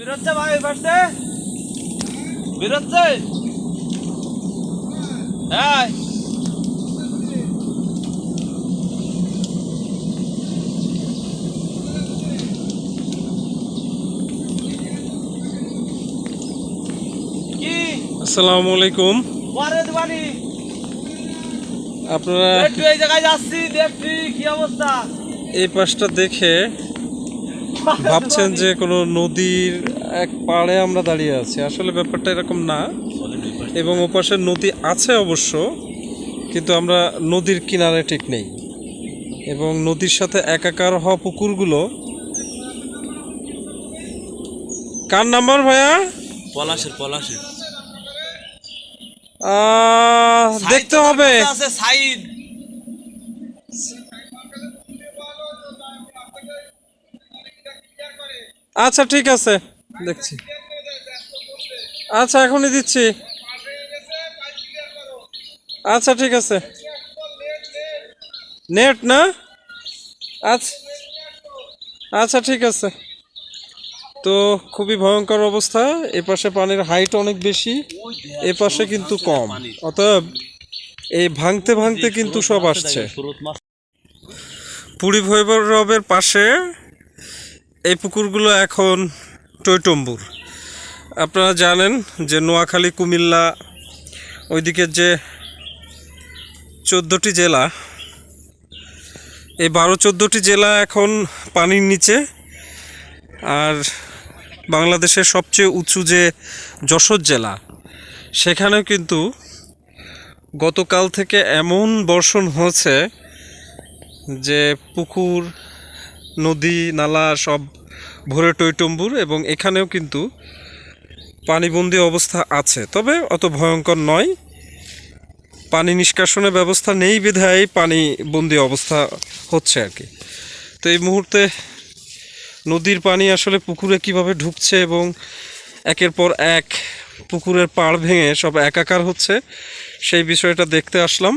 বেরোচ্ছে ভাই পাশে। বেরোচ্ছে হ্যাঁ আসসালামু আলাইকুম। আপনারা এই জায়গায় যাচ্ছি দেখছি কি অবস্থা। এই পাশটা দেখে ভাবছেন যে কোনো নদীর এক পাড়ে আমরা দাঁড়িয়ে আছি। আসলে ব্যাপারটা এরকম না। এবং ওপাশে নদী আছে অবশ্য কিন্তু আমরা নদীর কিনারে ঠিক নেই। এবং নদীর সাথে একাকার হওয়া পুকুরগুলো কার নাম্বার ভাইয়া? পলাশের পলাশের। দেখতে হবে। আচ্ছা ঠিক আছে। দেখছি। আচ্ছা এখনই দিচ্ছি। আচ্ছা ঠিক আছে। নেট না? আচ্ছা আচ্ছা ঠিক আছে। তো খুবই ভয়ঙ্কর অবস্থা। এ পাশে পানির হাইট অনেক বেশি। এ পাশে কিন্তু কম। অতএব এই ভাঙতে ভাঙতে কিন্তু সব আসছে। পুরী ভৈরবের পাশে এই পুকুরগুলো এখন টৈটম্বুর। আপনারা জানেন যে নোয়াখালী, কুমিল্লা, ওইদিকে যে চোদ্দোটি জেলা, এই বারো চোদ্দোটি জেলা এখন পানির নিচে। আর বাংলাদেশের সবচেয়ে উঁচু যে যশোর জেলা, সেখানেও কিন্তু গতকাল থেকে এমন বর্ষণ হয়েছে যে পুকুর, নদী, নালা সব ভরে টইটম্বুর এবং এখানেও কিন্তু পানিবন্দি অবস্থা আছে। তবে অত ভয়ঙ্কর নয়। পানি নিষ্কাশনের ব্যবস্থা নেই বিধায় পানি বন্দি অবস্থা হচ্ছে আর কি। তো এই মুহূর্তে নদীর পানি আসলে পুকুরে কীভাবে ঢুকছে এবং একের পর এক পুকুরের পাড় ভেঙে সব একাকার হচ্ছে, সেই বিষয়টা দেখতে আসলাম।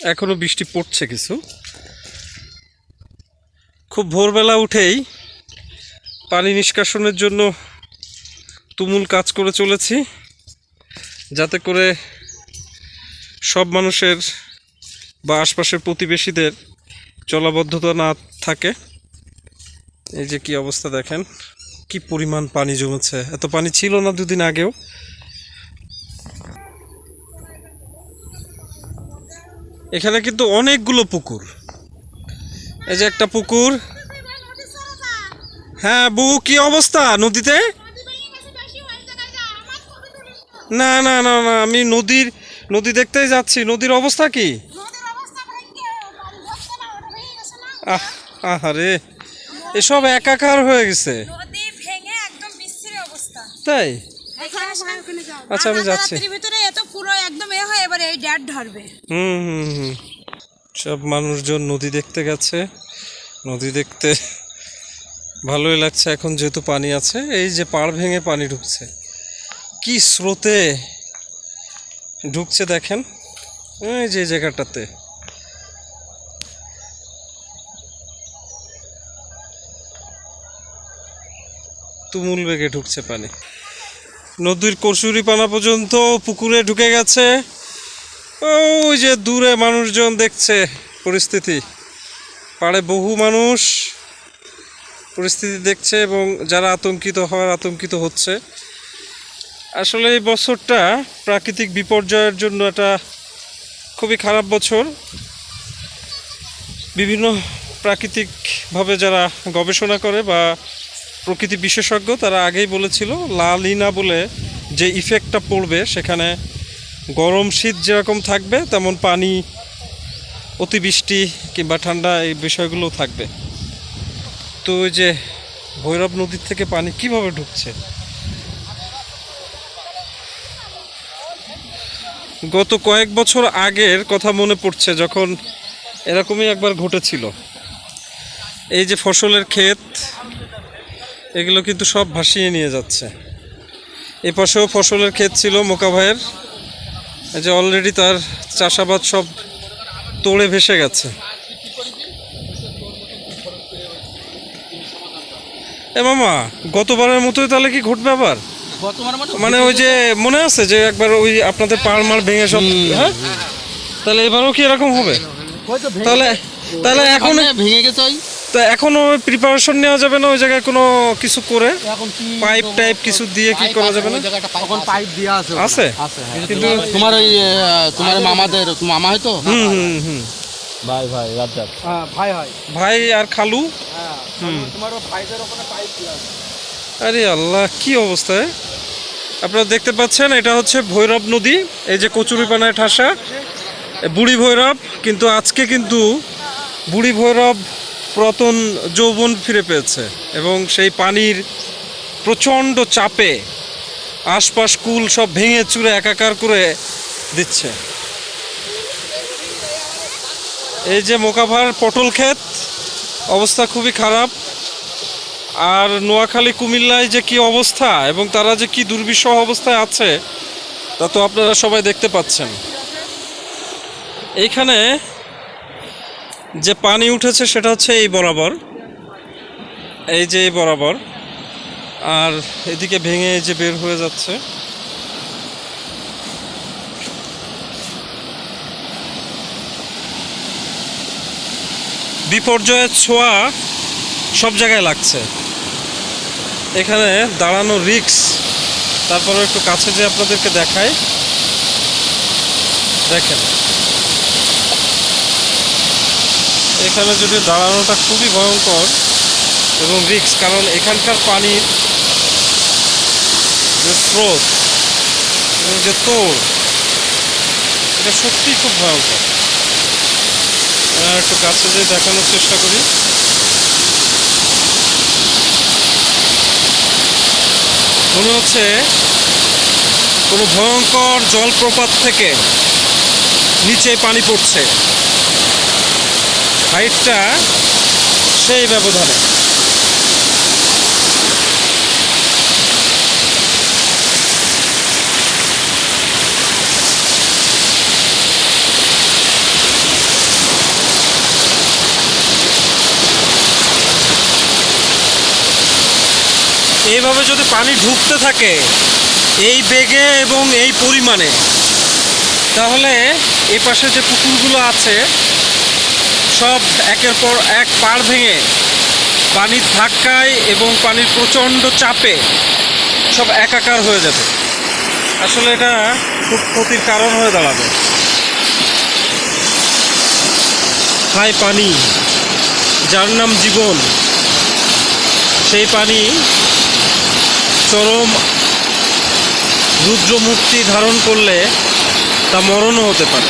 এখনও বৃষ্টি পড়ছে কিছু। খুব ভোরবেলা উঠেই পানি নিষ্কাশনের জন্য তুমুল কাজ করে চলেছি, যাতে করে সব মানুষের বা আশপাশের প্রতিবেশীদের চলাবদ্ধতা না থাকে। এই যে কি অবস্থা দেখেন, কি পরিমাণ পানি জমেছে। এত পানি ছিল না দুদিন আগেও এখানে কিন্তু অনেকগুলো পুকুর। এই যে একটা পুকুর। হ্যাঁ বউ কি অবস্থা নদীতে? না না না না আমি নদীর নদী দেখতেই যাচ্ছি। নদীর অবস্থা কি? আহ আহারে এসব একাকার হয়ে গেছে। তাই? আচ্ছা, আমি যাচ্ছি। ভিতরে এত পুরো একদম এ হয় এবার এই ড্যাড ধরবে। হুম হুম হুম। সব মানুষজন নদী দেখতে গেছে। নদী দেখতে ভালোই লাগছে এখন যেহেতু পানি আছে। এই যে পাড় ভেঙে পানি ঢুকছে। কি স্রোতে ঢুকছে দেখেন। এই যে জায়গাটাতে। তুমুল বেগে ঢুকছে পানি। নদীর কচুরি পানা পর্যন্ত পুকুরে ঢুকে গেছে। ওই যে দূরে মানুষজন দেখছে পরিস্থিতি। পাড়ে বহু মানুষ পরিস্থিতি দেখছে এবং যারা আতঙ্কিত হওয়ার আতঙ্কিত হচ্ছে। আসলে এই বছরটা প্রাকৃতিক বিপর্যয়ের জন্য একটা খুবই খারাপ বছর। বিভিন্ন প্রাকৃতিকভাবে যারা গবেষণা করে বা প্রকৃতি বিশেষজ্ঞ, তারা আগেই বলেছিল লালিনা বলে যে ইফেক্টটা পড়বে সেখানে গরম শীত যেরকম থাকবে, তেমন পানি, অতিবৃষ্টি কিংবা ঠান্ডা এই বিষয়গুলো থাকবে। তো ওই যে ভৈরব নদীর থেকে পানি কীভাবে ঢুকছে? গত কয়েক বছর আগের কথা মনে পড়ছে, যখন এরকমই একবার ঘটেছিল। এই যে ফসলের ক্ষেত, এগুলো কিন্তু সব ভাসিয়ে নিয়ে যাচ্ছে। এ পাশেও ফসলের ক্ষেত ছিল মোকা ভাইয়ের এই যে অলরেডি তার চাষাবাদ সব তোড়ে ভেসে গেছে। এ মামা গতবারের মতোই তাহলে কি ঘটবে আবার? মানে ওই যে মনে আছে যে একবার ওই আপনাদের পাড় মার ভেঙে সব হ্যাঁ? তাহলে এবারও কি এরকম হবে? তাহলে তাহলে এখন ভেঙে গেছে ওই তা এখনও প্রিপারেশন নেওয়া যাবে না ওই জায়গায় কোনো কিছু করে এখন কি পাইপ টাইপ কিছু দিয়ে কি করা যাবে না? তখন পাইপ দেওয়া আছে আছে? কিন্তু তোমার ওই তোমার মামাদের মামা হুম হুম ভাই ভাই রাজ্জাক ভাই হয়। ভাই আর খালু? হুম। তোমার ভাইদের ওখানে পাইপ আরে আল্লাহ কি অবস্থায় আপনারা দেখতে পাচ্ছেন এটা হচ্ছে ভৈরব নদী এই যে কচুরিপানায় ঠাসা। বুড়ি ভৈরব কিন্তু আজকে কিন্তু বুড়ি ভৈরব পুরাতন যৌবন ফিরে পেয়েছে এবং সেই পানির প্রচণ্ড চাপে আশপাশ কুল সব ভেঙে চুরে একাকার করে দিচ্ছে। এই যে মোকাভার পটল ক্ষেত, অবস্থা খুবই খারাপ। আর নোয়াখালী, কুমিল্লায় যে কি অবস্থা এবং তারা যে কি দুর্বিষহ অবস্থায় আছে, তা তো আপনারা সবাই দেখতে পাচ্ছেন। এইখানে যে পানি উঠেছে সেটা হচ্ছে এই বরাবর। এই যে এই বরাবর। আর এদিকে ভেঙে যে বের হয়ে যাচ্ছে। বিপর্যয়ের ছোঁয়া সব জায়গায় লাগছে। এখানে দাঁড়ানো রিক্স। তারপরে একটু কাছে যে আপনাদেরকে দেখায় দেখেন। এখানে যদি দাঁড়ানোটা খুবই ভয়ঙ্কর এবং রিক্স কারণ এখানকার পানির যে স্রোত এবং যে তোড়, এটা সত্যিই খুব ভয়ঙ্কর। একটু কাছে যে দেখানোর চেষ্টা করি। মনে হচ্ছে কোনো ভয়ঙ্কর জলপ্রপাত থেকে নিচে পানি পড়ছে। হাইটটা সেই ব্যবধানে। এইভাবে যদি পানি ঢুকতে থাকে এই বেগে এবং এই পরিমাণে, তাহলে এই পাশে যে পুকুরগুলো আছে সব একের পর এক পাড় ভেঙে পানির ধাক্কায় এবং পানির প্রচণ্ড চাপে সব একাকার হয়ে যাবে আসলে এটা খুব ক্ষতির কারণ হয়ে দাঁড়াবে। হাই পানি, যার নাম জীবন, সেই পানি চরম রুদ্রমূর্তি ধারণ করলে তা মরণও হতে পারে।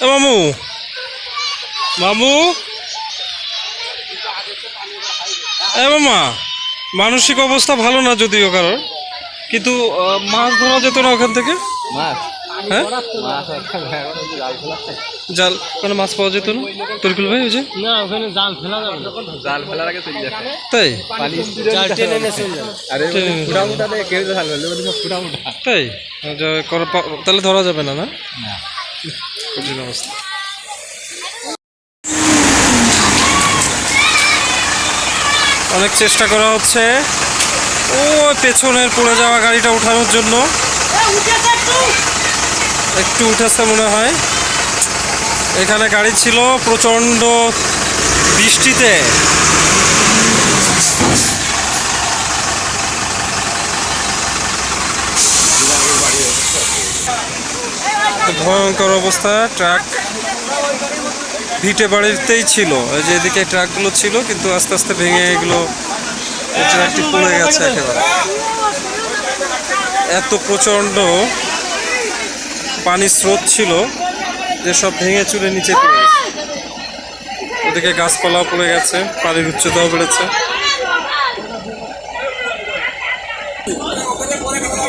মামু। মামু। এ মামা মানসিক অবস্থা ভালো না যদিও কারোর? কিন্তু মাছ ধরা যেত না ওখান থেকে? মাছ? হ্যাঁ? জাল মানে মাছ পাওয়া যেত না? তরিকুল ভাই ওই যে? না ওখানে জাল ফেলা যাবে জাল ফেলার আগে চলে যাবে। তাই? টেনে এনে চলে যাবে। আরে ফুটা কেউ জাল তাই? তাহলে ধরা যাবে না? না। কঠিন অবস্থা অনেক চেষ্টা করা হচ্ছে। ও, পেছনের পড়ে যাওয়া গাড়িটা উঠানোর জন্য। একটু উঠেছে মনে হয়। এখানে গাড়ি ছিল প্রচণ্ড বৃষ্টিতে। ভয়ঙ্কর অবস্থা, ট্রাক ভিটে বাড়িতেই ছিল। এই যে এদিকে ট্রাকগুলো ছিল, কিন্তু আস্তে আস্তে ভেঙে এগুলো ট্রাকটি পড়ে গেছে একেবারে। এত প্রচণ্ড পানির স্রোত ছিল যে সব ভেঙে চুরে নিচে পড়ে গেছে। ওদিকে গাছপালাও পড়ে গেছে পানির উচ্চতাও বেড়েছে।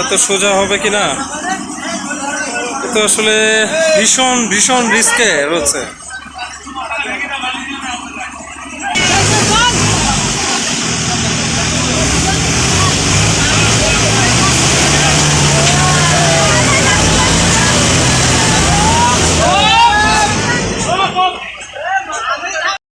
এত সোজা হবে কি না তো আসলে ভীষণ ভীষণ রিস্কে রয়েছে।